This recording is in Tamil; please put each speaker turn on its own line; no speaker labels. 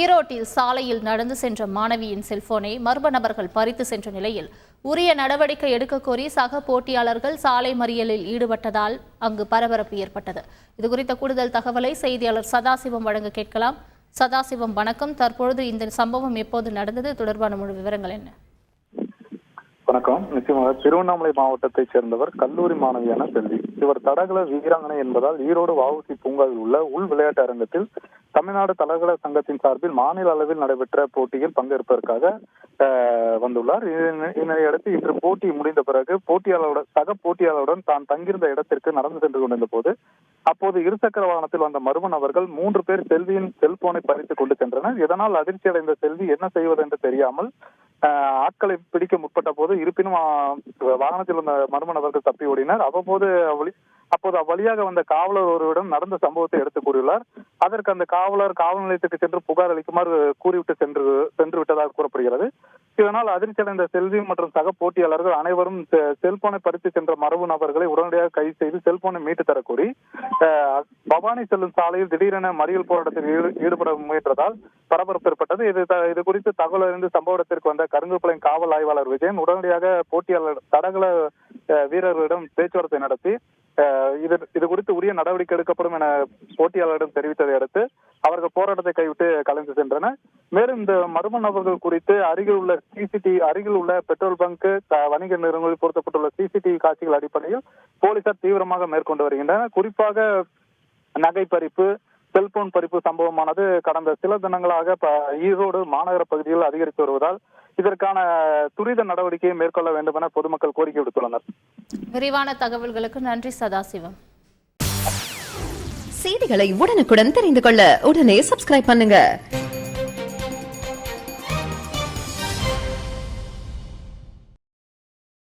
ஈரோட்டில் சாலையில் நடந்து சென்ற மாணவியின் செல்போனை மர்ம நபர்கள் பறித்து சென்ற நிலையில் உரிய நடவடிக்கை எடுக்க கோரி சக போட்டியாளர்கள் சாலை மறியலில் ஈடுபட்டதால் அங்கு பரபரப்பு ஏற்பட்டது. இதுகுறித்த கூடுதல் தகவலை செய்தியாளர் சதாசிவம் வழங்க கேட்கலாம். சதாசிவம் வணக்கம். தற்பொழுது இந்த சம்பவம் எப்போது நடந்தது? தொடர்பான முழு விவரங்கள் என்ன?
வணக்கம். நிச்சயமாக திருவண்ணாமலை மாவட்டத்தைச் சேர்ந்தவர் கல்லூரி மாணவியான செல்வி. இவர் தடகள வீராங்கனை என்பதால் ஈரோடு வஉசி பூங்காவில் உள்ள உள் விளையாட்டு அரங்கத்தில் தமிழ்நாடு தடகள சங்கத்தின் சார்பில் மாநில அளவில் நடைபெற்ற போட்டியில் பங்கேற்பதற்காக வந்துள்ளார். இதனையடுத்து இன்று போட்டி முடிந்த பிறகு போட்டியாளருடன் சக போட்டியாளருடன் தான் தங்கியிருந்த இடத்திற்கு நடந்து சென்று கொண்டிருந்த போது அப்போது இருசக்கர வாகனத்தில் வந்த மர்ம நபர்கள் மூன்று பேர் செல்வியின் செல்போனை பறித்துக் கொண்டு சென்றனர். இதனால் அதிர்ச்சி அடைந்த செல்வி என்ன செய்வது என்று தெரியாமல் ஆட்களை பிடிக்க முற்பட்ட போது இருப்பினும் வாகனத்தில் வந்த மர்ம நபர்கள் தப்பி ஓடினர். அவ்வப்போது அப்போது அவ்வழியாக வந்த காவலர் ஒருவரிடம் நடந்த சம்பவத்தை எடுத்து கூறியுள்ளார். அதற்கு அந்த காவலர் காவல் நிலையத்துக்கு சென்று புகார் அளிக்குமாறு கூறிவிட்டு சென்று சென்று விட்டதாக கூறப்படுகிறது. இதனால் அதிர்ச்சி அடைந்த செல்வி மற்றும் சக போட்டியாளர்கள் அனைவரும் செல்போனை பறித்து சென்ற மரபு நபர்களை உடனடியாக கைது செய்து செல்போனை மீட்டு தரக் பவானி செல்லும் சாலையில் திடீரென மறியல் போராட்டத்தில் ஈடு- ஈடுபட முயன்றதால் பரபரப்பு ஏற்பட்டது இது த- இது குறித்து தகவல் அறிந்து சம்பவ இடத்திற்கு வந்த கருங்குப்பாளையம் காவல் ஆய்வாளர் விஜயன் உடனடியாக போட்டியாளர் தடகள வீரர்களிடம் பேச்சுவார்த்தை நடத்தி இது இது குறித்து உரிய நடவடிக்கை எடுக்கப்படும் என போட்டியாளரிடம் தெரிவித்ததை அடுத்து அவர்கள் போராட்டத்தை கைவிட்டு கலைந்து சென்றனர். மேலும் இந்த மர்ம நபர்கள் குறித்து அருகில் உள்ள சிசிடிவி அருகில் உள்ள பெட்ரோல் பங்க் வணிக நிறுவனங்களில் பொருத்தப்பட்டுள்ள சிசிடிவி காட்சிகள் அடிப்படையில் போலீசார் தீவிரமாக மேற்கொண்டு வருகின்றனர். குறிப்பாக நகை பறிப்பு செல்போன் பறிப்பு சம்பவமானது கடந்த சில தினங்களாக ஈரோடு மாநகர பகுதியில் அதிகரித்து வருவதால் இதற்கான துரித நடவடிக்கையை மேற்கொள்ள வேண்டும் என பொதுமக்கள் கோரிக்கை விடுத்துள்ளனர்.
விரிவான தகவல்களுக்கு நன்றி சதாசிவம்.
செய்திகளை உடனுக்குடன் தெரிந்து கொள்ள உடனே சப்ஸ்கிரைப் பண்ணுங்க.